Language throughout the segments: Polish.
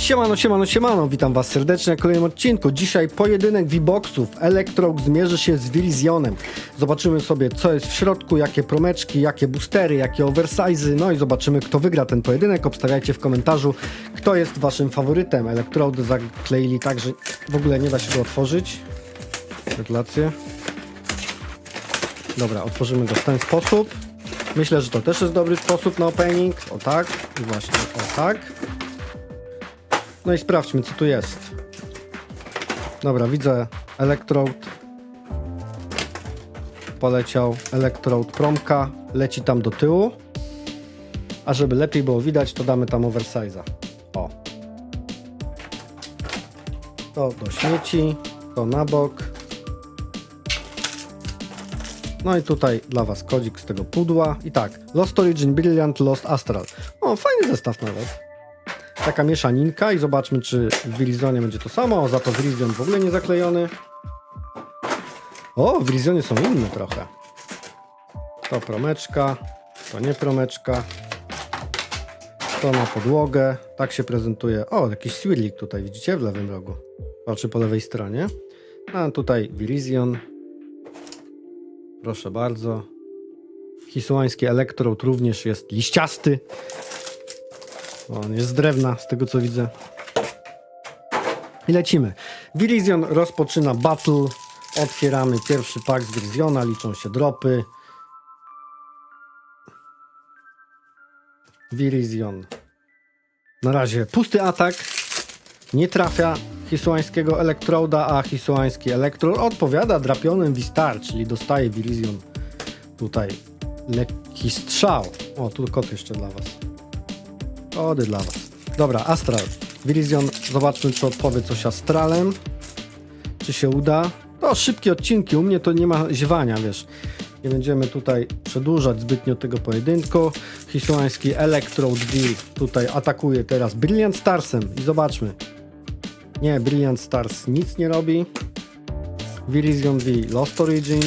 Siemano, siemano, siemano, witam was serdecznie na kolejnym odcinku. Dzisiaj pojedynek V-Boxów. Electrog zmierzy się z Virisionem. Zobaczymy sobie, co jest w środku, jakie promeczki, jakie boostery, jakie oversize'y, no i zobaczymy, kto wygra ten pojedynek. Obstawiajcie w komentarzu, kto jest waszym faworytem. Electrody zakleili tak, że w ogóle nie da się go otworzyć. Gratulacje. Dobra, otworzymy go w ten sposób. Myślę, że to też jest dobry sposób na opening. O tak, i właśnie, o tak. No i sprawdźmy, co tu jest. Dobra, widzę Electrode. Poleciał Electrode Promka. Leci tam do tyłu. A żeby lepiej było widać, to damy tam oversize'a. O. To do śmieci, to na bok. No i tutaj dla Was kodzik z tego pudła. I tak, Lost Origin, Brilliant, Lost Astral. O, fajny zestaw nawet taka mieszaninka i zobaczmy, czy w Virizonie będzie to samo. Za to Virizon w ogóle nie zaklejony. O, w Virizonie są inne trochę. To promeczka, to nie promeczka. To na podłogę. Tak się prezentuje. O, jakiś swirlik tutaj, widzicie, w lewym rogu. Znaczy po lewej stronie. A tutaj Virizion. Proszę bardzo. Hisuański Elektrod również jest liściasty. On jest z drewna, z tego co widzę. I lecimy. Virizion rozpoczyna battle. Otwieramy pierwszy pak z Viriziona, liczą się dropy. Virizion. Na razie pusty atak. Nie trafia hisuańskiego elektroda, a hisuański elektrod odpowiada drapionym Vistar, czyli dostaje Virizion tutaj lekki strzał. O, tu kot jeszcze dla was. Kody dla was. Dobra, Astral. Virizion, zobaczmy, czy odpowie coś Astralem. Czy się uda? To szybkie odcinki, u mnie to nie ma ziewania, wiesz. Nie będziemy tutaj przedłużać zbytnio tego pojedynku. Hisuański Electrode V tutaj atakuje teraz Brilliant Starsem i zobaczmy. Nie, Brilliant Stars nic nie robi. Virizion V Lost Origin.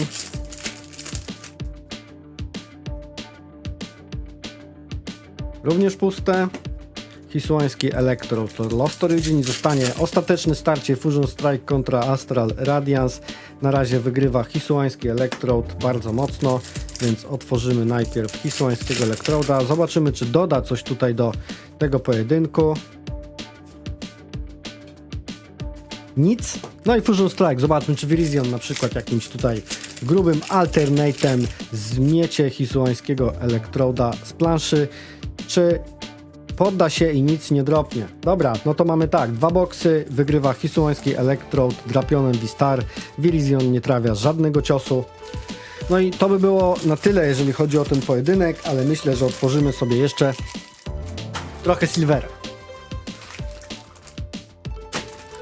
Również puste. Hisuański Electro to Lost Origin zostanie ostateczne starcie Fusion Strike kontra Astral Radiance. Na razie wygrywa Hisuański Electrode bardzo mocno, więc otworzymy najpierw Hisuańskiego Electroda. Zobaczymy, czy doda coś tutaj do tego pojedynku. Nic. No i Fusion Strike. Zobaczmy, czy Virizion na przykład jakimś tutaj grubym alternatem zmiecie hisuańskiego Electroda z planszy, czy podda się i nic nie dropnie. Dobra, no to mamy tak, dwa boksy, wygrywa hisuański Electrode drapionym V-Star, Virizion nie trafia żadnego ciosu. No i to by było na tyle, jeżeli chodzi o ten pojedynek, ale myślę, że otworzymy sobie jeszcze trochę Silvera.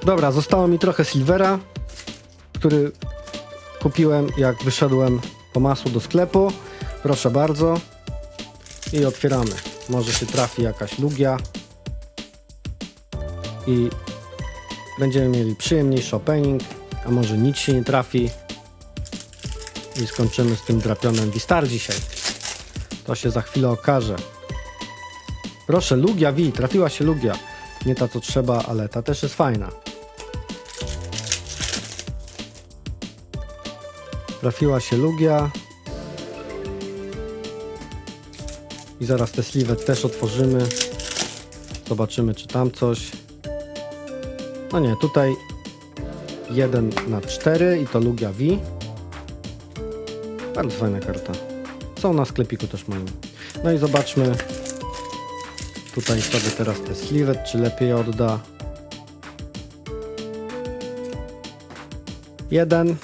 Dobra, zostało mi trochę Silvera, który kupiłem jak wyszedłem po masło do sklepu. Proszę bardzo. I otwieramy. Może się trafi jakaś lugia. I będziemy mieli przyjemniejszy opening, a może nic się nie trafi. I skończymy z tym drapionem Vistar dzisiaj. To się za chwilę okaże. Proszę, Lugia V, trafiła się Lugia. Nie ta co trzeba, ale ta też jest fajna. Trafiła się Lugia. I zaraz te sliwet też otworzymy. Zobaczymy, czy tam coś. No nie, tutaj 1 na 4 i to Lugia V. Bardzo fajna karta. Są na sklepiku też mają. No i zobaczmy. Tutaj sobie teraz te sliwet, czy lepiej odda. Jeden.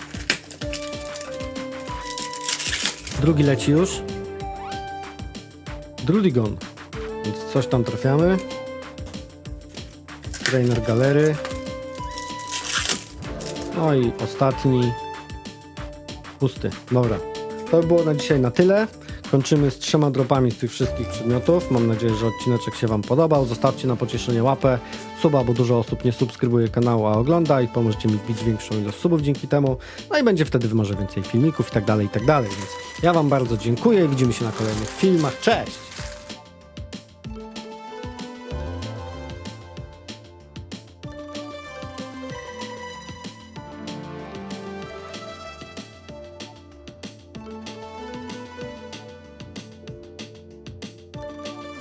Drugi leci już. Drudigon. Więc coś tam trafiamy. Trainer galery. No i ostatni. Pusty. Dobra. To by było na dzisiaj na tyle. Kończymy z trzema dropami z tych wszystkich przedmiotów. Mam nadzieję, że odcineczek się Wam podobał. Zostawcie na pocieszenie łapę, suba, bo dużo osób nie subskrybuje kanału, a ogląda i pomożecie mi wbić większą ilość subów dzięki temu. No i będzie wtedy może więcej filmików i tak dalej, i tak dalej. Więc ja Wam bardzo dziękuję i widzimy się na kolejnych filmach. Cześć!